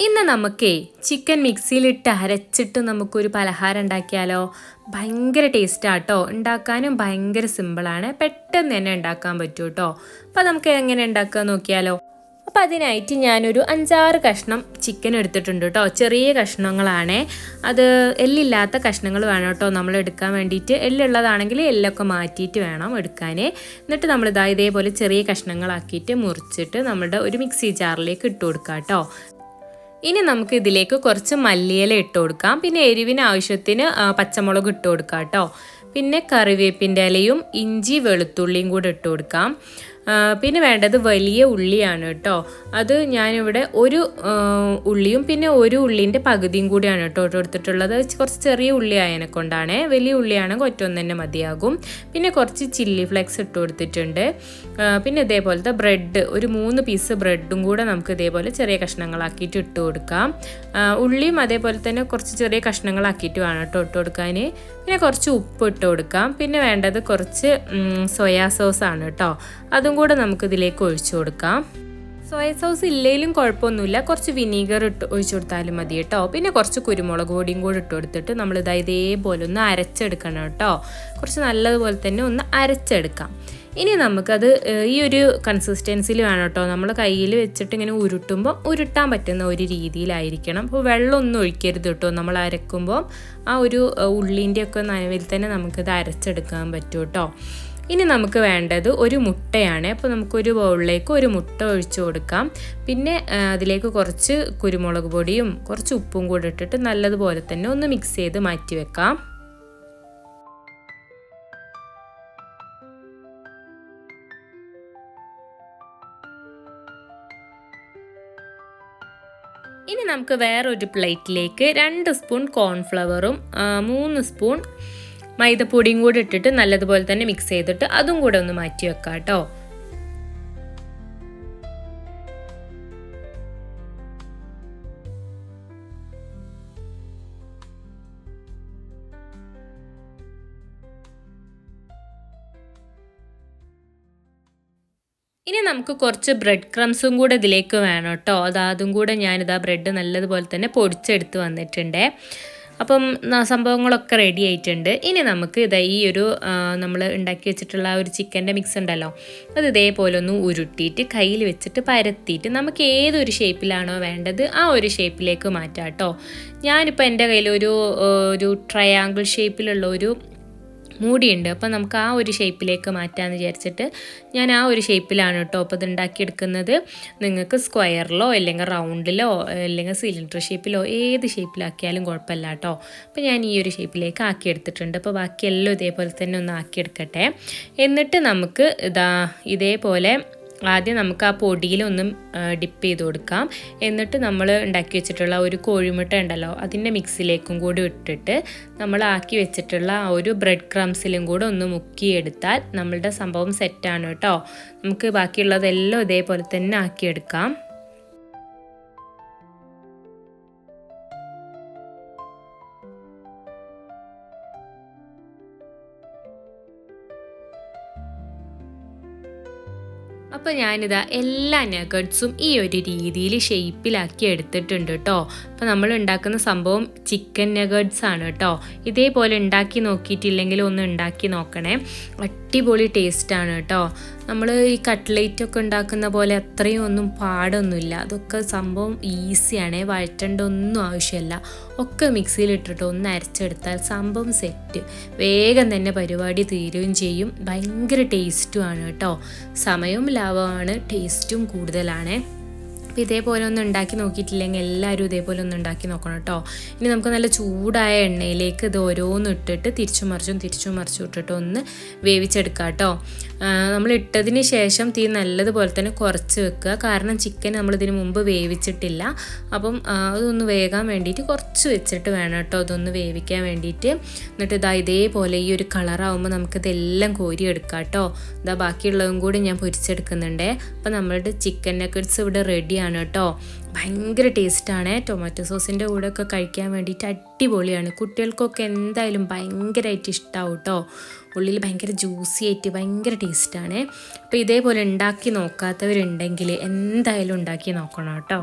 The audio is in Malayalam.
ഇന്ന് നമുക്കേ ചിക്കൻ മിക്സിയിലിട്ട് അരച്ചിട്ട് നമുക്കൊരു പലഹാരം ഉണ്ടാക്കിയാലോ? ഭയങ്കര ടേസ്റ്റാട്ടോ ഉണ്ടാക്കാനും ഭയങ്കര സിമ്പിളാണ് പെട്ടെന്ന് തന്നെ ഉണ്ടാക്കാൻ പറ്റും കേട്ടോ അപ്പം നമുക്ക് എങ്ങനെ ഉണ്ടാക്കുക നോക്കിയാലോ? അപ്പം അതിനായിട്ട് ഞാനൊരു അഞ്ചാറ് കഷ്ണം ചിക്കൻ എടുത്തിട്ടുണ്ട് കേട്ടോ ചെറിയ കഷ്ണങ്ങളാണേ. അത് എല്ലില്ലാത്ത കഷ്ണങ്ങൾ വേണം കേട്ടോ നമ്മൾ എടുക്കാൻ വേണ്ടിയിട്ട് എല്ലുള്ളതാണെങ്കിൽ എല്ലൊക്കെ മാറ്റിയിട്ട് വേണം എടുക്കാൻ എന്നിട്ട് നമ്മൾ ഇതാ ഇതേപോലെ ചെറിയ കഷ്ണങ്ങളാക്കിയിട്ട് മുറിച്ചിട്ട് നമ്മുടെ ഒരു മിക്സി ജാറിലേക്ക് ഇട്ട് കൊടുക്കാം കേട്ടോ ഇനി നമുക്ക് ഇതിലേക്ക് കുറച്ച് മല്ലിയില ഇട്ട് കൊടുക്കാം. പിന്നെ എരിവിന് ആവശ്യത്തിന് പച്ചമുളക് ഇട്ട് കൊടുക്കാം കേട്ടോ. പിന്നെ കറിവേപ്പിന്റെ ഇലയും ഇഞ്ചി വെളുത്തുള്ളിയും കൂടെ ഇട്ട് കൊടുക്കാം. പിന്നെ വേണ്ടത് വലിയ ഉള്ളിയാണ് കേട്ടോ. അത് ഞാനിവിടെ ഒരു ഉള്ളിയും പിന്നെ ഒരു ഉള്ളിന്റെ പകുതിയും കൂടിയാണ് കേട്ടോ എടുത്തിട്ടുള്ളത്. കുറച്ച് ചെറിയ ഉള്ളി ആയതിനെ കൊണ്ടാണ് വലിയ ഉള്ളിയാണെങ്കിൽ ഒറ്റൊന്ന് തന്നെ മതിയാകും. പിന്നെ കുറച്ച് ചില്ലി ഫ്ലെക്സ് ഇട്ട് കൊടുത്തിട്ടുണ്ട്. പിന്നെ ഇതേപോലത്തെ ബ്രെഡ് ഒരു മൂന്ന് പീസ് ബ്രെഡും കൂടെ നമുക്ക് ഇതേപോലെ ചെറിയ കഷ്ണങ്ങളാക്കിയിട്ട് ഇട്ട് കൊടുക്കാം. ഉള്ളിയും അതേപോലെ തന്നെ കുറച്ച് ചെറിയ കഷ്ണങ്ങളാക്കിയിട്ട് വേണം കേട്ടോ ഇട്ട് കൊടുക്കാൻ. പിന്നെ കുറച്ച് ഉപ്പ് ഇട്ട് കൊടുക്കാം. പിന്നെ വേണ്ടത് കുറച്ച് സോയാ സോസ് ആണ് കേട്ടോ. അതും കൂടെ നമുക്ക് ഇതിലേക്ക് ഒഴിച്ചു കൊടുക്കാം. സോയ സോസ് ഇല്ലെങ്കിലും കുഴപ്പമൊന്നുമില്ല. കുറച്ച് വിനീഗർ ഇട്ട് ഒഴിച്ചു കൊടുത്താലും മതി കേട്ടോ. പിന്നെ കുറച്ച് കുരുമുളക് പൊടിയും കൂടി ഇട്ട് കൊടുത്തിട്ട് നമ്മൾ ഇതാ ഇതേപോലെ ഒന്ന് അരച്ചെടുക്കണം കേട്ടോ. കുറച്ച് നല്ലതുപോലെ തന്നെ ഒന്ന് അരച്ചെടുക്കാം. ഇനി നമുക്കത് ഈ ഒരു കൺസിസ്റ്റൻസിയിൽ വേണം കേട്ടോ. നമ്മൾ കയ്യിൽ വെച്ചിട്ട് ഇങ്ങനെ ഉരുട്ടുമ്പോൾ ഉരുട്ടാൻ പറ്റുന്ന ഒരു രീതിയിലായിരിക്കണം. അപ്പോൾ വെള്ളമൊന്നും ഒഴിക്കരുത് കേട്ടോ. നമ്മൾ അരക്കുമ്പോൾ ആ ഒരു ഉള്ളിന്റെയൊക്കെ നനവിൽ തന്നെ നമുക്കിത് അരച്ചെടുക്കാൻ പറ്റും കേട്ടോ. ഇനി നമുക്ക് വേണ്ടത് ഒരു മുട്ടയാണ്. അപ്പോൾ നമുക്കൊരു ബൗളിലേക്ക് ഒരു മുട്ട ഒഴിച്ചു കൊടുക്കാം. പിന്നെ അതിലേക്ക് കുറച്ച് കുരുമുളക് പൊടിയും കുറച്ച് ഉപ്പും കൂടി ഇട്ടിട്ട് നല്ലതുപോലെ തന്നെ ഒന്ന് മിക്സ് ചെയ്ത് മാറ്റി വെക്കാം. ഇനി നമുക്ക് വേറൊരു പ്ലേറ്റിലേക്ക് രണ്ട് സ്പൂൺ കോൺഫ്ലവറും മൂന്ന് സ്പൂൺ മൈദപ്പൊടിയും കൂടി ഇട്ടിട്ട് നല്ലതുപോലെ തന്നെ മിക്സ് ചെയ്തിട്ട് അതും കൂടെ ഒന്ന് മാറ്റി വെക്കാം കേട്ടോ ഇനി നമുക്ക് കുറച്ച് ബ്രെഡ് ക്രംസും കൂടെ ഇതിലേക്ക് വേണം കേട്ടോ അത് അതും കൂടെ ഞാനിതാ ബ്രെഡ് നല്ലതുപോലെ തന്നെ പൊടിച്ചെടുത്ത് വന്നിട്ടുണ്ട്. അപ്പം സംഭവങ്ങളൊക്കെ റെഡി ആയിട്ടുണ്ട്. ഇനി നമുക്ക് ഇതാ ഈ ഒരു നമ്മൾ ഉണ്ടാക്കി വെച്ചിട്ടുള്ള ഒരു ചിക്കന്റെ മിക്സ് ഉണ്ടല്ലോ. അത് ഇതേപോലെ ഒന്ന് ഉരുട്ടിയിട്ട് കയ്യിൽ വെച്ചിട്ട് പരത്തിയിട്ട് നമുക്ക് ഏതൊരു ഷേപ്പിലാണോ വേണ്ടത് ആ ഒരു ഷേപ്പിലേക്ക് മാറ്റാം കേട്ടോ. ഞാനിപ്പോൾ എന്റെ കയ്യിൽ ഒരു ഒരു ട്രയാങ്കിൾ ഷേപ്പിലുള്ള ഒരു മൂടിയുണ്ട്. അപ്പോൾ നമുക്ക് ആ ഒരു ഷേപ്പിലേക്ക് മാറ്റാമെന്ന് വിചാരിച്ചിട്ട് ഞാൻ ആ ഒരു ഷേപ്പിലാണ് കേട്ടോ അപ്പോൾ ഇത് ഉണ്ടാക്കിയെടുക്കുന്നത്. നിങ്ങൾക്ക് സ്ക്വയറിലോ അല്ലെങ്കിൽ റൗണ്ടിലോ അല്ലെങ്കിൽ സിലിണ്ടർ ഷേപ്പിലോ ഏത് ഷേപ്പിലാക്കിയാലും കുഴപ്പമില്ല കേട്ടോ അപ്പോൾ ഞാൻ ഈ ഒരു ഷേപ്പിലേക്ക് ആക്കിയെടുത്തിട്ടുണ്ട്. അപ്പോൾ ബാക്കിയെല്ലാം ഇതേപോലെ തന്നെ ഒന്ന് ആക്കിയെടുക്കട്ടെ. എന്നിട്ട് നമുക്ക് ഇതാ ഇതേപോലെ ആദ്യം നമുക്ക് ആ പൊടിയിലൊന്നും ഡിപ്പ് ചെയ്ത് കൊടുക്കാം. എന്നിട്ട് നമ്മൾ ഉണ്ടാക്കി വെച്ചിട്ടുള്ള ഒരു കോഴിമുട്ട ഉണ്ടല്ലോ അതിന്റെ മിക്സിലേക്കും കൂടി ഇട്ടിട്ട് നമ്മൾ ആക്കി വെച്ചിട്ടുള്ള ആ ഒരു ബ്രെഡ് ക്രംസിലും കൂടെ ഒന്ന് മുക്കിയെടുത്താൽ നമ്മളുടെ സംഭവം സെറ്റാണ് കേട്ടോ. നമുക്ക് ബാക്കിയുള്ളതെല്ലാം ഇതേപോലെ തന്നെ ആക്കിയെടുക്കാം. അപ്പോൾ ഞാനിതാ എല്ലാ നഗട്സും ഈ ഒരു രീതിയിൽ ഷേപ്പിലാക്കി എടുത്തിട്ടുണ്ട് കേട്ടോ അപ്പോൾ നമ്മൾ ഉണ്ടാക്കുന്ന സംഭവം ചിക്കൻ നഗട്സ് ആണ് കേട്ടോ ഇതേപോലെ ഉണ്ടാക്കി നോക്കിയിട്ടില്ലെങ്കിൽ ഒന്ന് ഉണ്ടാക്കി നോക്കണേ. അടിപൊളി ടേസ്റ്റ് ആണ് കേട്ടോ നമ്മൾ ഈ കട്ട്ലേറ്റ് ഒക്കെ ഉണ്ടാക്കുന്ന പോലെ അത്രയും ഒന്നും പാടൊന്നുമില്ല. അതൊക്കെ സംഭവം ഈസിയാണ് വഴറ്റേണ്ട ഒന്നും ആവശ്യമില്ല ഒക്കെ മിക്സിയിൽ ഇട്ടിട്ട് ഒന്ന് അരച്ചെടുത്താൽ സംഭവം സെറ്റ് വേഗം തന്നെ പരിപാടി തീരുകയും ചെയ്യും. ഭയങ്കര ടേസ്റ്റുമാണ് കേട്ടോ സമയവും ലാഭമാണ് ടേസ്റ്റും കൂടുതലാണ്. അപ്പോൾ ഇതേപോലെ ഒന്ന് ഉണ്ടാക്കി നോക്കിയിട്ടില്ലെങ്കിൽ എല്ലാവരും ഇതേപോലെ ഒന്ന് ഉണ്ടാക്കി നോക്കണം കേട്ടോ. ഇനി നമുക്ക് നല്ല ചൂടായ എണ്ണയിലേക്ക് ഇത് ഓരോന്നും ഇട്ടിട്ട് തിരിച്ചു മറിച്ചും തിരിച്ചു മറിച്ചും ഇട്ടിട്ട് ഒന്ന് വേവിച്ചെടുക്കുക കേട്ടോ. നമ്മൾ ഇട്ടതിന് ശേഷം തീ നല്ലതുപോലെ തന്നെ കുറച്ച് വെക്കുക. കാരണം ചിക്കൻ നമ്മൾ ഇതിന് മുമ്പ് വേവിച്ചിട്ടില്ല. അപ്പം അതൊന്ന് വേകാൻ വേണ്ടിയിട്ട് കുറച്ച് വെച്ചിട്ട് വേണം കേട്ടോ അതൊന്ന് വേവിക്കാൻ വേണ്ടിയിട്ട്. എന്നിട്ട് ഇതാ ഇതേപോലെ ഈ ഒരു കളറാവുമ്പോൾ നമുക്കിതെല്ലാം കോരി എടുക്കാം കേട്ടോ. ഇതാ ബാക്കിയുള്ളതും കൂടി ഞാൻ പൊരിച്ചെടുക്കുന്നുണ്ട്. അപ്പോൾ നമ്മളുടെ ചിക്കൻ നക്കറ്റ്സ് ഇവിടെ റെഡിയാണ് കേട്ടോ. ഭയങ്കര ടേസ്റ്റാണ് ടൊമാറ്റോ സോസിന്റെ കൂടെ ഒക്കെ കഴിക്കാൻ വേണ്ടിയിട്ട് അടിപൊളിയാണ്. കുട്ടികൾക്കൊക്കെ എന്തായാലും ഭയങ്കരമായിട്ട് ഇഷ്ടമാവും കേട്ടോ. ഉള്ളിൽ ഭയങ്കര ജ്യൂസി ആയിട്ട് ഭയങ്കര ടേസ്റ്റാണ് അപ്പോൾ ഇതേപോലെ ഉണ്ടാക്കി നോക്കാത്തവരുണ്ടെങ്കിൽ എന്തായാലും ഉണ്ടാക്കി നോക്കണം കേട്ടോ.